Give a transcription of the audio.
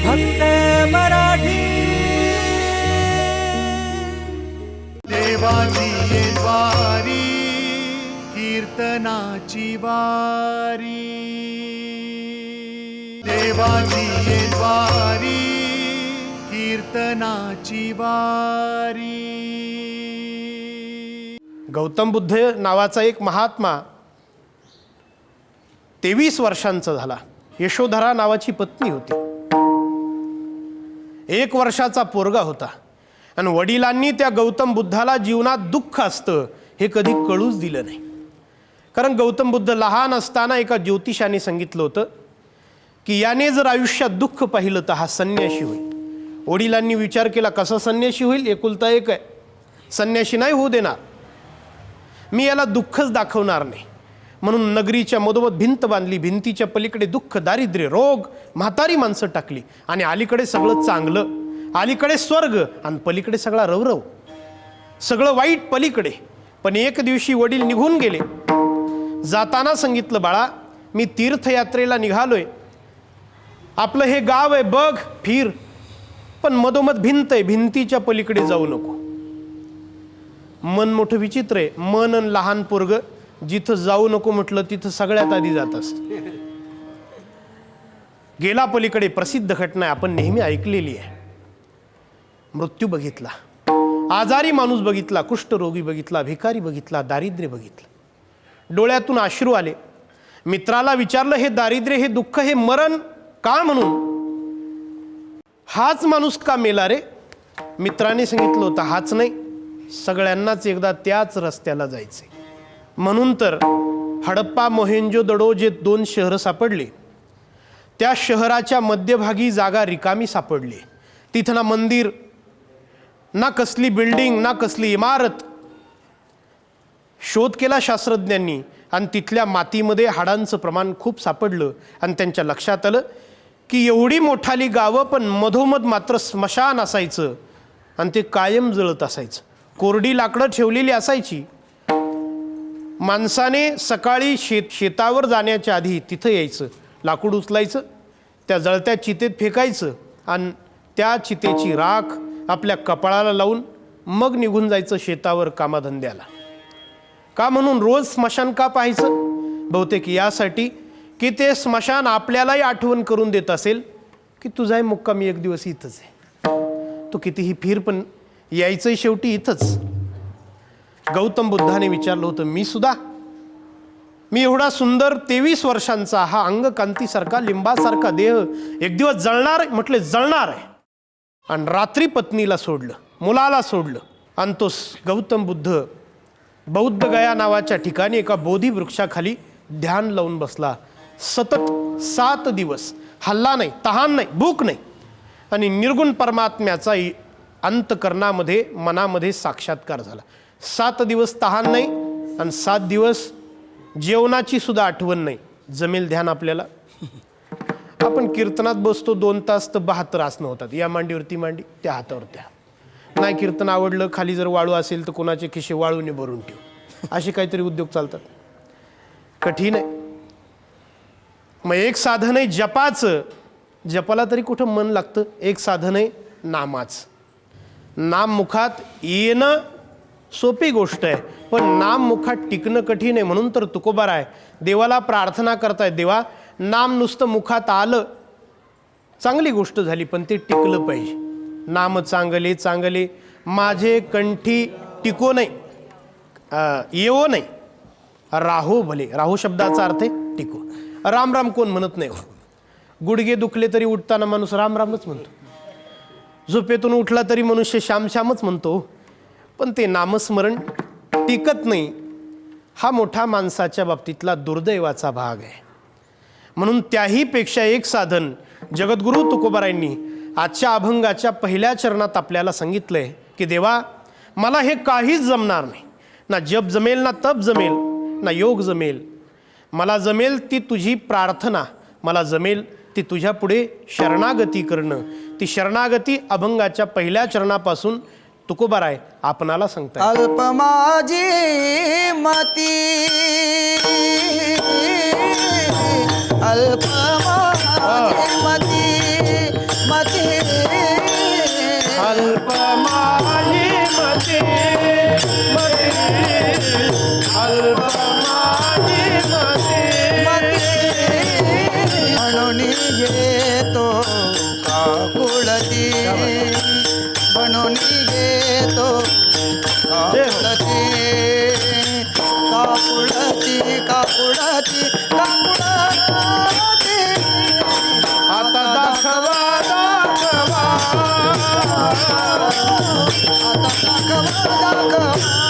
फक्त मराठी. देवाची ये द्वारी कीर्तनाची वारी. देवाची ये द्वारी कीर्तनाची वारी. गौतम बुद्ध नावाचा एक महात्मा तेवीस वर्षांचा झाला. यशोधरा नावाची पत्नी होती. एक वर्षाचा पोरगा होता. आणि वडिलांनी त्या गौतम बुद्धाला जीवनात दुःख असतं हे कधी कळूच दिलं नाही. कारण गौतम बुद्ध लहान असताना एका ज्योतिषाने सांगितलं होतं की याने जर आयुष्यात दुःख पाहिलं तर हा संन्याशी होईल. वडिलांनी विचार केला कसा संन्याशी होईल? एकुलता एक आहे. संन्याशी नाही होऊ देणार. मी याला दुःखच दाखवणार नाही. म्हणून नगरीच्या मधोमध भिंत बांधली. भिंतीच्या पलीकडे दुःख दारिद्र्य रोग म्हातारी माणसं टाकली. आणि अलीकडे सगळं चांगलं. अलीकडे स्वर्ग आणि पलीकडे सगळा रवरव सगळं वाईट पलीकडे. पण एक दिवशी वडील निघून गेले. जाताना सांगितलं बाळा मी तीर्थयात्रेला निघालोय. आपलं हे गाव आहे बघ फिर. पण मधोमध भिंत आहे भिंतीच्या पलीकडे जाऊ नको. मन मोठं विचित्र आहे. मन आणि लहान पोरग जिथं जाऊ नको म्हटलं तिथं सगळ्यात आधी जात असत. गेला पलीकडे प्रसिद्ध घटना आहे आपण नेहमी ऐकलेली आहे. मृत्यू बघितला. आजारी माणूस बघितला कुष्ठरोगी बघितला भिकारी बघितला दारिद्र्य बघितलं. डोळ्यातून अश्रू आले. मित्राला विचारलं हे दारिद्र्य हे दुःख हे मरण का म्हणून? हाच माणूस का मेला रे? मित्राने सांगितलं होतं हाच नाही. सगळ्यांनाच एकदा त्याच रस्त्याला जायचे म्हणून तर हडप्पा मोहेंजो दडो जे दोन शहरं सापडले त्या शहराच्या मध्यभागी जागा रिकामी सापडली. तिथं ना मंदिर ना कसली बिल्डिंग ना कसली इमारत. शोध केला शास्त्रज्ञांनी आणि तिथल्या मातीमध्ये हाडांचं प्रमाण खूप सापडलं आणि त्यांच्या लक्षात आलं की एवढी मोठाली गावं पण मधोमध मात्र स्मशान असायचं आणि ते कायम जळत असायचं. कोरडी लाकडं ठेवलेली असायची. माणसाने सकाळी शेत शेतावर जाण्याच्या आधी तिथं यायचं लाकूड उचलायचं त्या जळत्या चितेत फेकायचं आणि त्या चितेची राख आपल्या कपाळाला लावून मग निघून जायचं शेतावर कामाधंद्याला. का म्हणून रोज स्मशान का पाहायचं? बहुतेक यासाठी की ते स्मशान आपल्यालाही आठवण करून देत असेल की तुझाही मुक्कामी एक दिवस इथंच आहे. तो कितीही फिर पण यायचंही शेवटी इथंच. गौतम बुद्धाने विचारलं होतं मी सुद्धा? मी एवढा सुंदर तेवीस वर्षांचा हा अंगकांतीसारखा लिंबासारखा देह एक दिवस जळणार आहे? म्हटले जळणार आहे. आणि रात्री पत्नीला सोडलं मुलाला सोडलं. आणि तो गौतम बुद्ध बौद्ध गया नावाच्या ठिकाणी एका बोधी वृक्षाखाली ध्यान लावून बसला. सतत सात दिवस हल्ला नाही तहान नाही भूक नाही. आणि निर्गुण परमात्म्याचा अंतकरणामध्ये मनामध्ये साक्षात्कार झाला. सात दिवस तहान नाही आणि सात दिवस जेवणाची सुद्धा आठवण नाही. जमेल ध्यान आपल्याला. आपण कीर्तनात बसतो दोन तास तर बहात्तर आसनं होतात. या मांडीवर ती मांडी त्या हातावर त्या. नाही कीर्तन आवडलं खाली जर वाळू असेल तर कोणाचे खिशे वाळूने भरून ठेव. असे काहीतरी उद्योग चालतात. कठीण आहे. मग एक साधन आहे जपाचं. जपाला तरी कुठं मन लागतं? एक साधन आहे नामाचं. नाम मुखात येणं सोपी गोष्ट आहे. पण नाम मुखात टिकणं कठीण आहे म्हणून तर तुकोबार आहे. देवाला प्रार्थना करताय. देवा नाम नुसतं मुखात आलं चांगली गोष्ट झाली पण ते टिकलं पाहिजे. नाम चांगले चांगले. माझे कंठी टिको नाही. येवो नाही. राहो भले. राहो शब्दाचा अर्थ आहे टिको. राम राम कोण म्हणत नाही हो. गुडघे दुखले तरी उठताना माणूस राम रामच म्हणतो. झोपेतून उठला तरी मनुष्य श्यामश्यामच म्हणतो हो. पण ते नामस्मरण टिकत नाही. हा मोठा माणसाच्या बाबतीतला दुर्दैवाचा भाग आहे. म्हणून त्याहीपेक्षा एक साधन जगद्गुरू तुकोबारायांनी आजच्या अभंगाच्या पहिल्या चरणात आपल्याला सांगितलंय की देवा मला हे काहीच जमणार नाही. ना जप जमेल ना तप जमेल ना योग जमेल. मला जमेल ती तुझी प्रार्थना मला जमेल ती तुझ्यापुढे शरणागती करणं. ती शरणागती अभंगाच्या पहिल्या चरणापासून तुकोबाराय आपणाला सांगता अल्प माझी मती अल्प दाखवा आता दाखवा दाखवा